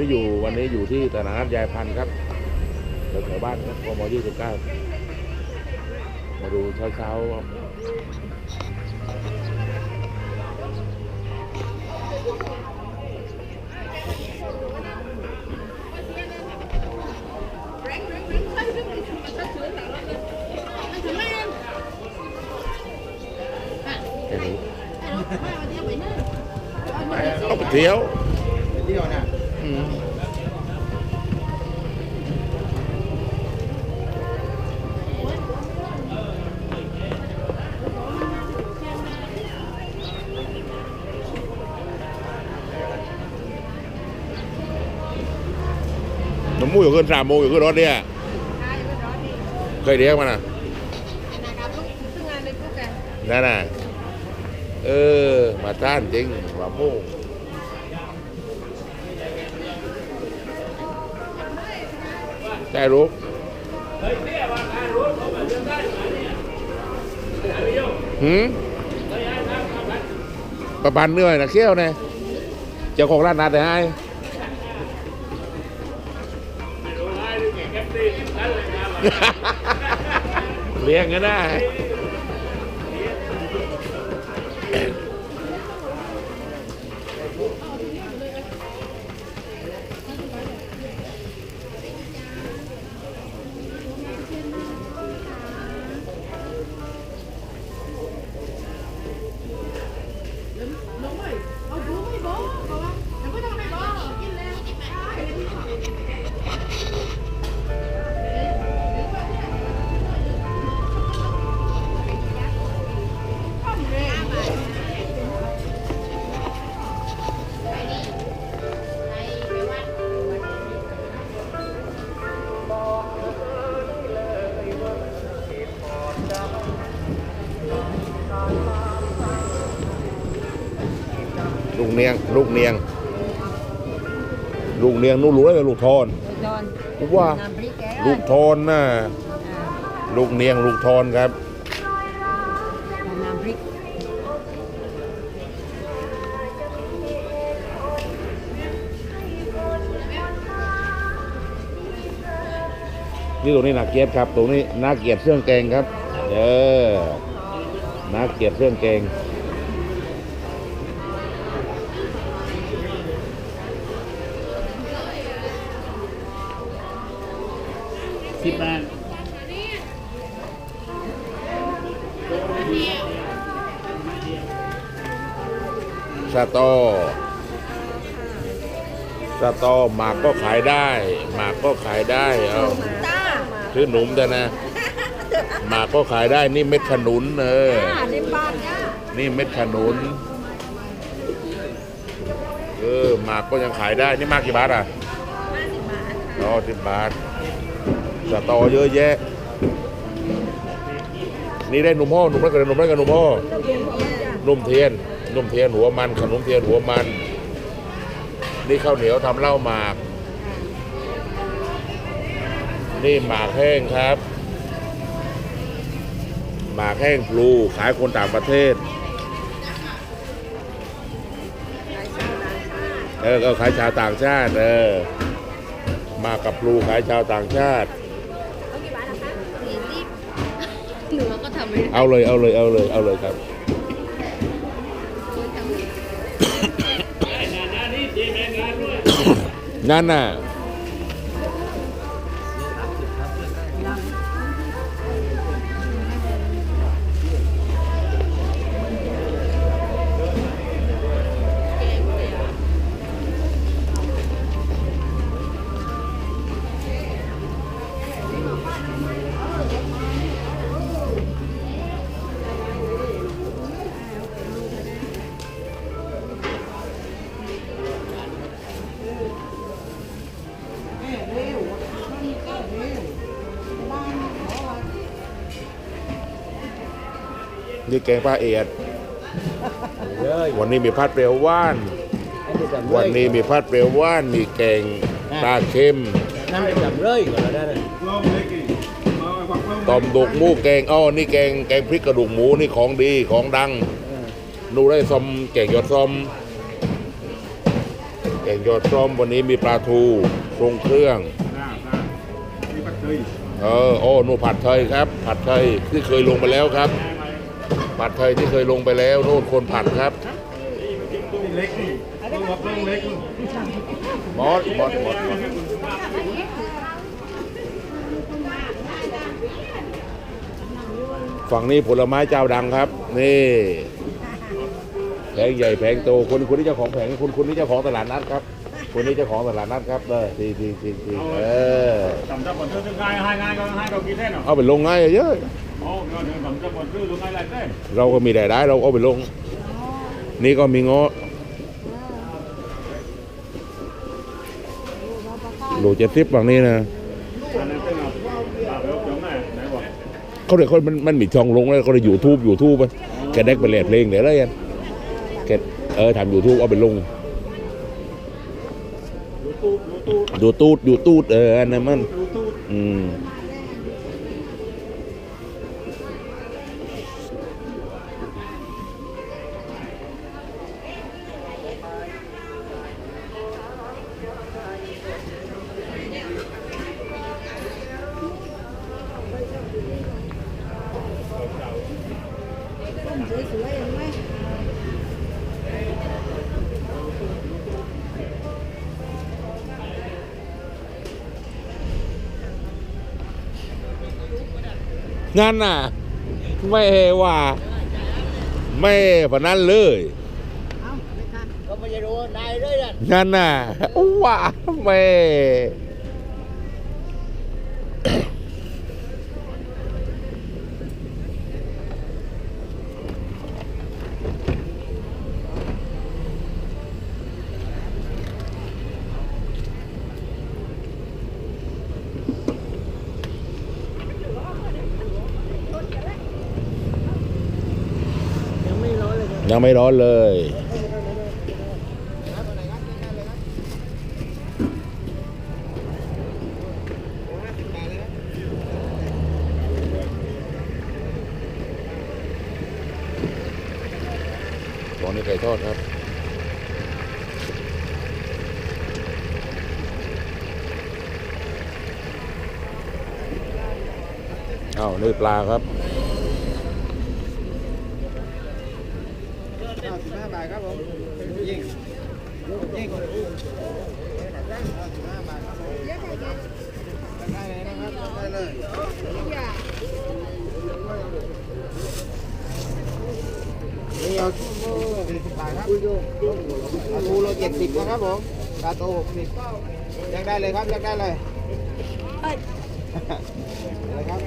ที่อยู่วันนี้อยู่ที่ตลาดนัดยายพันธ์ครับแถวบ้านครับกมยี่สิบเก้ามาดูเช้าๆครับแค่นี้เอาไปเที่ยวเที่ยวน่ะ อืมน้ำมูกอยู่ขึ้นสามโมงอยู่ขึ้นรถเนี่ยเคยเรียกมันอะนั่นน่ะเออมาท่านจริงมาโม่งได้รู้หืมประปันเหนื่อยนะเขี้ยวเนี่ยเจ้าของร้านนัดได้ให้เลี้ยงก็ได้ เนียง ลูกเนียง ลูกเนียงนู่นรู้เลยลูกทอนดอนกูว่าน้ำพริกแกลูกทอนน่ะลูกเนียงลูกทอนครับน้ำพริกนี่ตรงนี้นาเกียรติครับ ตรงนี้นาเกียรติเครื่องแกงครับ เออนาเกียรติเครื่องแกง สิบบาทสตอสตอหมากก็ขายได้ หมากก็ขายได้เอาต้าชื่อหนุ่มแต่นะ หมากก็ขายได้นี่เม็ดขนุนเออห้าสิบบาทจ้านี่เม็ดขนุนเออหมากก็ยังขายได้นี่มากกี่บาทอะอ๋อสิบบาท สตอเยอะแยะ นี่ได้หนุ่มพ่อหนุ่มแล้วกันหนุ่มแล้วกันหนุ่มพ่อหนุ่มเทียนหนุ่มเทียนหัวมันขนมเทียนหัวมัน นี่ข้าวเหนียวทำเหล้าหมาก นี่หมากแห้งครับ หมากแห้งพลูขายคนต่างประเทศเออก็ขายชาวต่างชาติ เออ มากับพลูขายชาวต่างชาติ สี่สิบหนูก็ทำไม่ได้ เอาเลยเอาเลยเอาเลยเอาเลยครับนั่นน่ะ นี่แกงปลาเอียดเย้ยวันนี้มีพัดเปรียวว่านอันนี้จำเลยวันนี้มีพัดเปรียวว่าน มีแกงปลาเค็มนั่นจำเลยก่อนแล้วได้เลยตอมดุกหมูแกงอ้อนี่แกงแกงพริกกระดูกหมูนี่ของดีของดังเออนูได้ซอมแกงยอดซอมแกงยอดส้มวันนี้มีปลาทูทรงเครื่องน้าน้านี่ปัดเคยเออโอ้นู่นผัดไทยครับ ผัดไทยที่เคยลงไปแล้วครับ ผัดไทยที่เคยลงไปแล้วโน่นคนผัดครับตู้เล็กนี่ตู้กับตู้เล็กนี่มอสมอสมอสมอสฝั่งนี้ผลไม้เจ้าดังครับ นี่แผงใหญ่แผงโตคนคนนี้เจ้าของแผงคนคนนี้เจ้าของตลาดนัดครับคนนี้เจ้าของตลาดนัดครับเออทีทีทีทีเออทำจับบนซื้อง่ายให้ง่ายก็ให้เรากินได้เนาะเอาไปลงง่ายเยอะโอ้ เราก็มีรายได้เราเอาไปลง นี่ก็มีงาะโลเจ็ดสิบฝั่งนี้นะเป็นแบบแบบเลยเขาเด็กคนมันมันมีช่องลงแล้วเขาเลยยูทูบยูทูบไปแกได้ไปเล่นเพลงเดี๋ยวอะไรกันแกเออทำยูทูบเอาไปลงดูตู้ดูตู้ดูตูดดูตูดเอออันนั้นมันอืม นั่นน่ะ ไม่ว่า ไม่พนันเลยก็ไม่รู้นายด้วยนะนั่นน่ะว่าไม่ ยังไม่ร้อนเล ยังไม่ร้อนเลยตอนนี้ไก่ทอดครับอ้าวนี่ปลาครับห้าบาทครับผมยิ่งยิ่งได้เลยนะครับได้เลย นี่เอาสี่สิบบาทครับ ปลาทูโลเจ็ดสิบนะครับผมปลาโตหกสิบยังได้เลยครับยังได้เลยอะไรครับ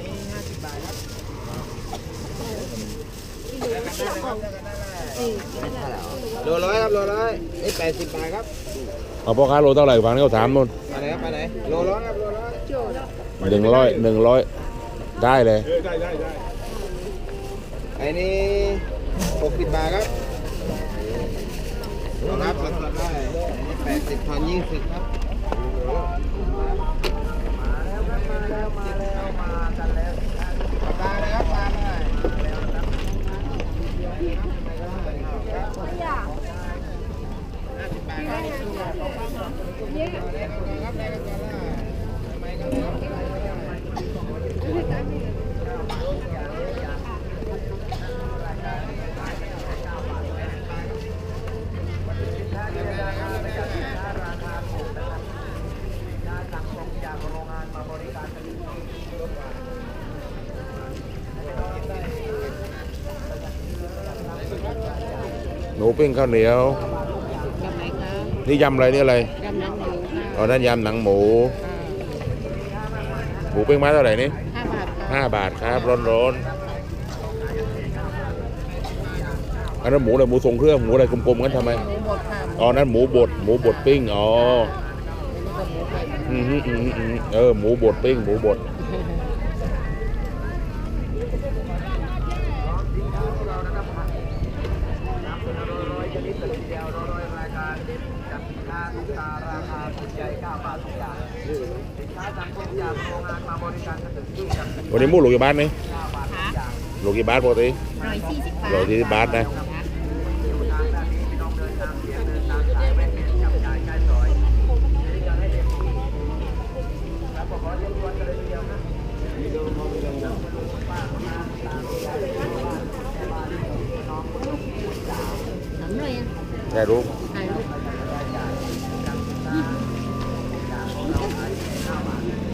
นี่ห้าสิบบาทครับโลร้อยครับโลร้อยนี่แปดสิบบาทครับเอาพ่อค้าโลเท่าไหร่ฟังนี่เขาถามนู่นไปไหนครับไปไหนโลร้อยครับโลร้อยหนึ่งร้อยหนึ่งร้อยได้เลยเออได้ได้ได้ ไอ้นี่หกสิบบาทครับรอรับสดๆได้อันนี้แปดสิบทอนยี่สิบครับ ปลาเลยครับปลาเลย หนูปิ้งข้าวเหนียวกับไหนคะนี่ยำอะไรนี่อะไรกำลังหนูค่ะอ๋อนั่นยำหนังหมู หมูปิ้งไม้เท่าไหร่นี่ห้าบาทค่ะห้าบาทครับร้อนร้อนๆอันนั้นหมูอะไรหมูทรงเครื่องหมูอะไรกลมๆกันทำไมหมูหมดค่ะอ๋อนั่นหมูบดหมูบดปิ้งอ๋อกับหมูไข่อืมฮึอืมฮึอืมฮึเออหมูบดปิ้งหมูบด วันนี้มูหลูกี่บาทนี่หลูกี่บาทปกติหลูกี่บาทาทนะแด้รู้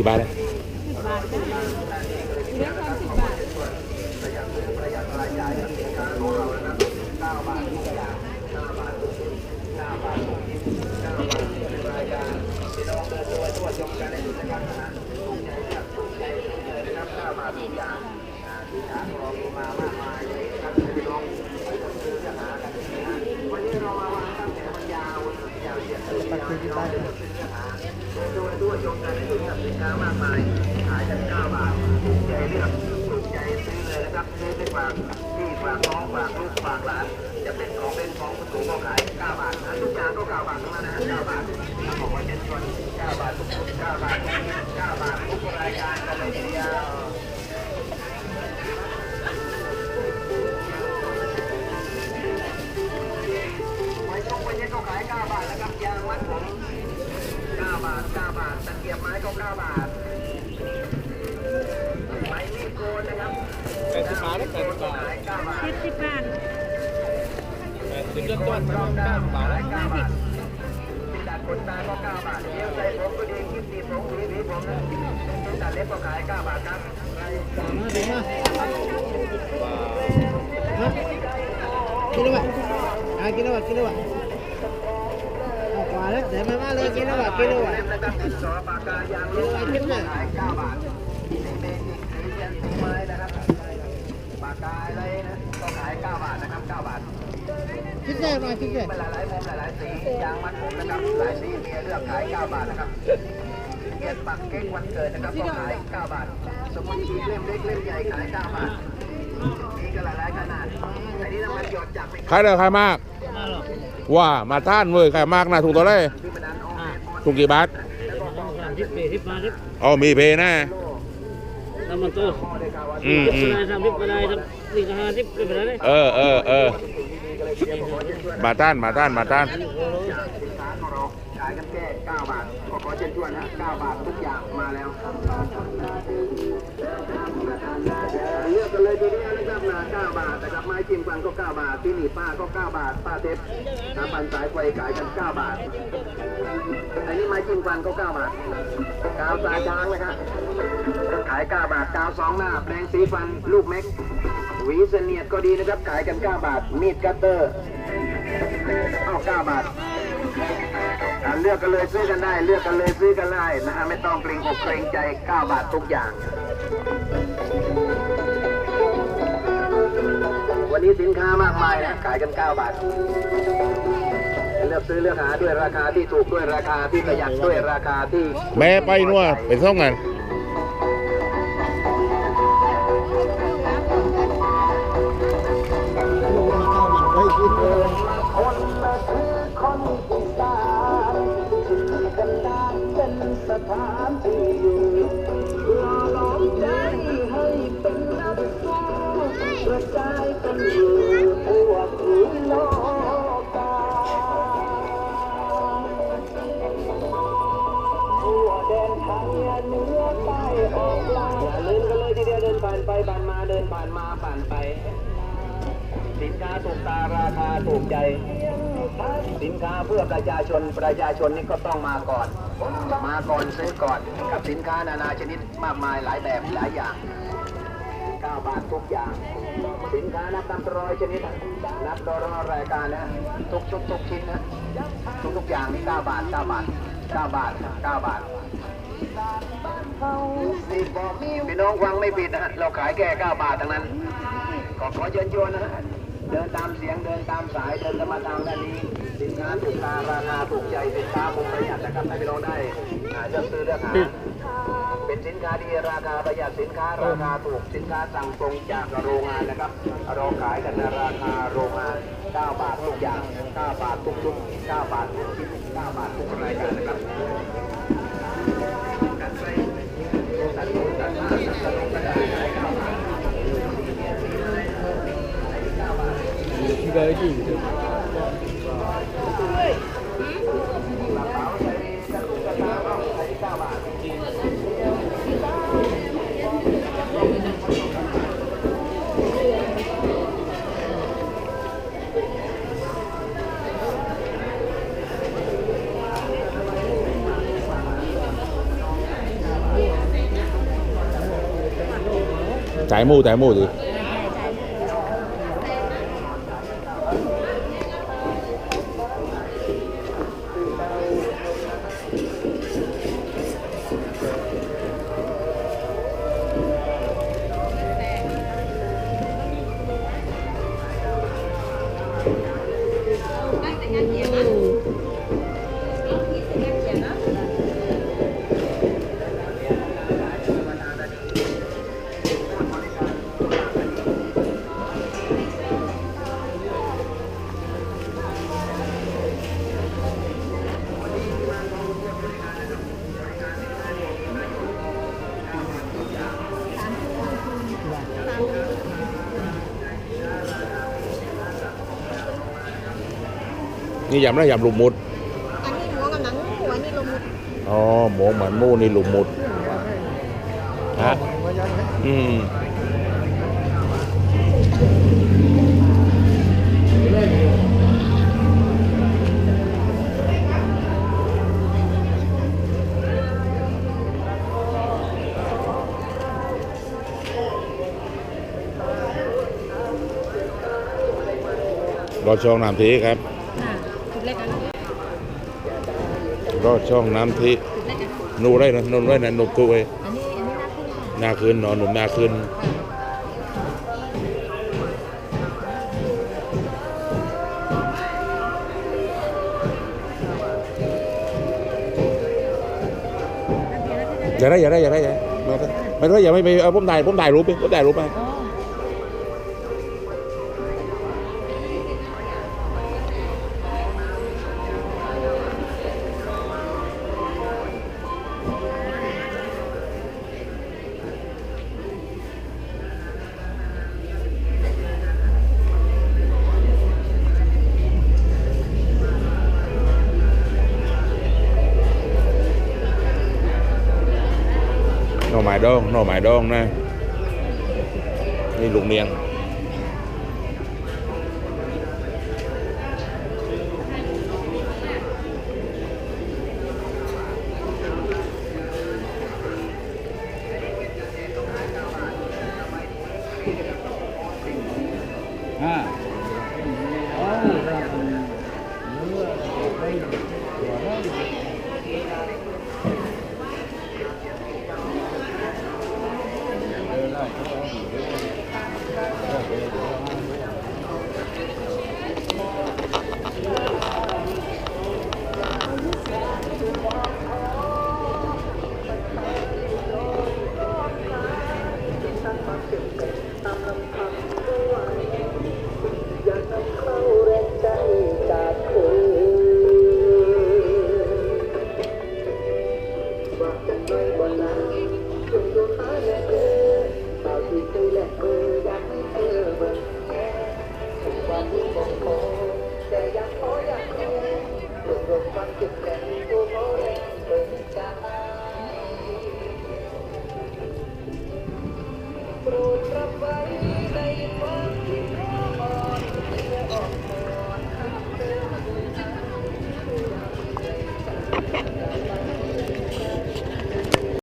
กี่บาทนะามากมาย ขายกันเก้าบาทถูกใจเลือกถูกใจซื้อเลยนะครับ ซื้อไปฝากพี่ฝากน้องฝากลูกฝากหลาน จะเป็นของเล่นของคุณหนูก็ขายเก้าบาททุกอย่างก็เก้าบาททั้งนั้นนะเก้าบาทผมบอกว่าจะชวนเก้าบาททุกคนเก้าบาทเก้าบาท แล้ววะกินแล้ววะเอาขวาแล้วเดี๋ยวมามาเลยกินแล้ววะกินแล้ววะกินแล้ววะกินแล้ววะปากกาอะไรนะก็ขาย9บาทนะครับ9บาท คิดได้มาคิดได้เป็นหลายๆมุมหลายๆสียางมัดผมนะครับหลายสีเมียเลือกขาย 9 บาทนะครับเกียรปักเค้กวันเกิดนะครับก็ขาย 9 บาท สมุนชีเล่มเล็กเล่มใหญ่ขาย 9 บาทมีก็หลายๆขนาดอันนี้ต้องมาหยอดจากในขายได้ขายมาก ว่ามาท่านเว้ยขายมากนะถูกตัวเลยถูกกี่บาททิปเปทิปมาทิปอ๋อมีเพนะน้ำมันโตอืมอืมไรทำทิปอะไรทำสี่ห้าทิปเป็นอะไรเออเออเออ มาท่านมาท่านมาท่านาขายกันแค่9บาท ขอขอเชิญชวนนะ9บาททุกอย่างมาแล้ว เลือกกันเลยทีนี้นะครับนา9บาทนะครับไม้จิ้มฟันก็ 9 บาทที่หนีป้าก็ 9 บาท ป้าเทปน้ำปันสายไฟขายกัน 9 บาท อันนี้ไม้จิ้มฟันก็ 9 บาท กาวตาช้างนะครับ ขาย 9 บาท กาวสองหน้าแปรงสีฟัน ลูกเม็ก วีเสนียดก็ดีนะครับขายกัน 9 บาท มีดคัตเตอร์เอา9บาทเลือกกันเลยซื้อกันได้ เลือกกันเลยซื้อกันได้นะฮะไม่ต้องเกรงอกเกรงใจ 9 บาททุกอย่าง วันนี้สินค้ามากมายนะขายกัน 9 บาทเลือกซื้อเลือกหาด้วยราคาที่ถูกด้วยราคาที่ประหยัดด้วยราคาที่แม่ไปนัวเป็นซ่องกัน สถานที่อยู่เพื่อหลอมใจให้เป็นน้ำส้มกระจายกันอยู่ทั่วพื้นโลกาทั่วแดนไทยเหนือใต้ออกล่างอย่าลืมกันเลยทีเดียวเดินผ่านไปผ่านมาเดินผ่านมาผ่านไป สินค้าถูกตาราคาถูกใจ สินค้าเพื่อประชาชนประชาชนนี่ก็ต้องมาก่อน มาก่อนซื้อก่อนกับสินค้านานาชนิดมากมายหลายแบบหลายอย่าง9บาททุกอย่าง สินค้านับตำร้อยชนิดนับดอลรายการนะทุกชุดทุกชิ้นนะทุกทุกอย่างนี่9บาท9บาท9บาท9บาทพี่น้องฟังไม่ผิดนะฮะเราขายแค่9บาททั้งนั้นขอขอเชิญชวนนะฮะ เดินตามเสียงเดินตามสายเดินมาตามด้านนี้ สินค้าถูกตาราคาถูกใจสินค้ามุมประหยัดนะครับให้พี่น้องได้อ่าเลือกซื้อเลือกหาเป็นสินค้าดีราคาประหยัดสินค้าราคาถูกสินค้าสั่งตรงจากโรงงานนะครับเราขายกันในราคาโรงงาน9บาททุกอย่าง9บาททุกชุด9บาททุกชิ้น9บาททุกรายการนะครับ จ่ายหมูจ่าย นี่ยำนะยำลูกมุด อันนี้หมูกับหนังหมูอันนี้ลงมืออ๋อหมูเหมือนหมูนี่ลูกมุดฮะอืมรอช่องน้ำทีครับ รอช่องน้ำทีจุดเล็กกันหนูไรนะหนูไรนะหนูกูไว้อันนี้อันนี้น่าขึ้นค่ะหน้าคืนนอนหนุ่มหน้าคืนอย่าได้อย่าได้อย่าได้อย่าได้ไม่ได้อย่าไม่ไปเอาผมถ่ายผมถ่ายรูปไปผมถ่ายรูปไป dong nồi mài dong nè đi luộc miệng. À.